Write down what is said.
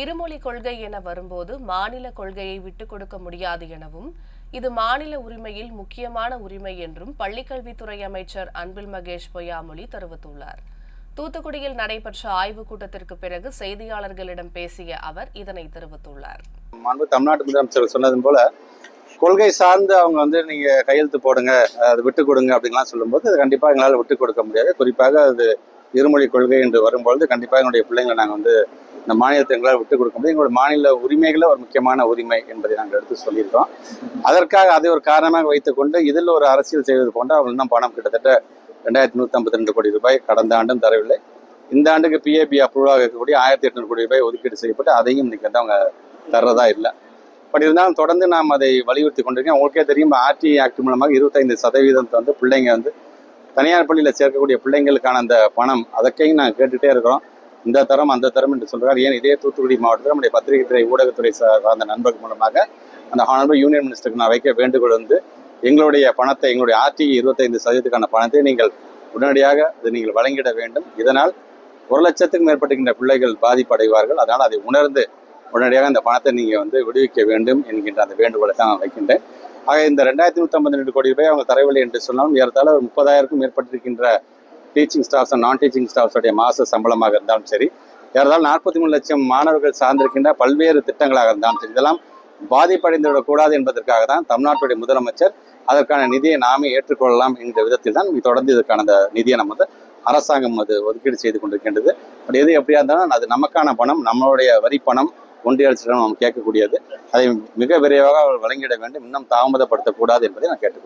இருமொழி கொள்கை என வரும்போது மாநில கொள்கையை விட்டுக் கொடுக்க முடியாது எனவும் இது மாநில உரிமையில் முக்கியமான உரிமை என்றும் பள்ளிக்கல்வித்துறை அமைச்சர் அன்பில் மகேஷ் பொய்யாமொழி தெரிவித்துள்ளார். தூத்துக்குடியில் நடைபெற்ற ஆய்வுக் கூட்டத்திற்கு பிறகு செய்தியாளர்களிடம் பேசிய அவர் இதனை தெரிவித்துள்ளார். மாண்பு தமிழ்நாட்டு முதலமைச்சர் சொன்னது போல கொள்கை சார்ந்து அவங்க வந்து நீங்க கையெழுத்து போடுங்க அது விட்டு கொடுங்க அப்படின்லாம் சொல்லும்போது அது கண்டிப்பா எங்களால் விட்டு கொடுக்க முடியாது. குறிப்பாக அது இருமொழி கொள்கை என்று வரும்பொழுது கண்டிப்பாக என்னுடைய பிள்ளைங்களை நாங்கள் வந்து இந்த மாநிலத்தை எங்களால் விட்டு கொடுக்க முடியும். எங்களோட மாநில உரிமைகளை ஒரு முக்கியமான உரிமை என்பதை நாங்கள் எடுத்து சொல்லியிருக்கோம் அதற்காக அதை ஒரு காரணமாக வைத்துக்கொண்டு இதில் ஒரு அரசியல் செய்வது போன்று அவங்க இன்னும் பணம் கிட்டத்தட்ட ரெண்டாயிரத்தி நூற்றி ஐம்பத்தி ரெண்டு கோடி ரூபாய் கடந்த ஆண்டும் தரவில்லை. இந்த ஆண்டுக்கு பிஏபி அப்ரூவாக இருக்கக்கூடிய ஆயிரத்தி எட்நூறு கோடி ரூபாய் ஒதுக்கீடு செய்யப்பட்டு அதையும் இன்னைக்கு வந்து அவங்க தர்றதா இல்லை. பட் இருந்தாலும் தொடர்ந்து நாம் அதை வலியுறுத்தி கொண்டிருக்கேன் உங்களுக்கே தெரியும் ஆர்டி ஆக்ட் மூலமாக இருபத்தைந்து சதவீதத்தை வந்து பிள்ளைங்க வந்து தனியார் பள்ளியில் சேர்க்கக்கூடிய பிள்ளைங்களுக்கான அந்த பணம் அதற்கையும் நாங்கள் கேட்டுகிட்டே இருக்கிறோம். இந்த தரம் அந்த தரம் என்று சொல்கிறார் ஏன் இதே தூத்துக்குடி மாவட்டத்தில் நம்முடைய பத்திரிகைத்துறை ஊடகத்துறை சார்ந்த நண்பர்கள் மூலமாக அந்த ஹானரபிள் யூனியன் மினிஸ்டருக்கு நான் வைக்க வேண்டுகோள் வந்து எங்களுடைய பணத்தை எங்களுடைய ஆர்டி இருபத்தைந்து சதவீதத்துக்கான பணத்தை நீங்கள் உடனடியாக அதை நீங்கள் வழங்கிட வேண்டும். இதனால் ஒரு லட்சத்துக்கும் மேற்பட்டுகின்ற பிள்ளைகள் பாதிப்படைவார்கள். அதனால் அதை உணர்ந்து உடனடியாக அந்த பணத்தை நீங்கள் வந்து விடுவிக்க வேண்டும் என்கின்ற அந்த வேண்டுகோளை தான் நான் வைக்கின்றேன். ஆக இந்த ரெண்டாயிரத்தி நூற்றம்பது ரெண்டு கோடி ரூபாய் அவங்க தரவில்லை என்று சொன்னாலும் ஏறத்தாழ ஒரு முப்பதாயிரக்கும் மேற்பட்டிருக்கின்ற டீச்சிங் ஸ்டாஃப்ஸ் நான் டீச்சிங் ஸ்டாஃப்ஸுடைய மாத சம்பளமாக இருந்தாலும் சரி ஏறதாலும் நாற்பத்தி மூணு லட்சம் மாணவர்கள் சார்ந்திருக்கின்ற பல்வேறு திட்டங்களாக இருந்தாலும் சரி இதெல்லாம் பாதிப்படைந்துவிடக்கூடாது என்பதற்காக தான் தமிழ்நாட்டுடைய முதலமைச்சர் அதற்கான நிதியை நாமே ஏற்றுக்கொள்ளலாம் என்கிற விதத்தில் தான் தொடர்ந்து இதற்கான அந்த நிதியை நம்ம வந்து அரசாங்கம் அது ஒதுக்கீடு செய்து கொண்டிருக்கின்றது. பட் எது எப்படியா இருந்தாலும் அது நமக்கான பணம் நம்மளுடைய வரி பணம் ஒன்றிய அரசிடம் நாம் கேட்கக்கூடியது. அதை மிக விரைவாக வழங்கிட வேண்டும். இன்னும் தாமதப்படுத்தக்கூடாது என்பதை நான் கேட்டுக்கொள்கிறேன்.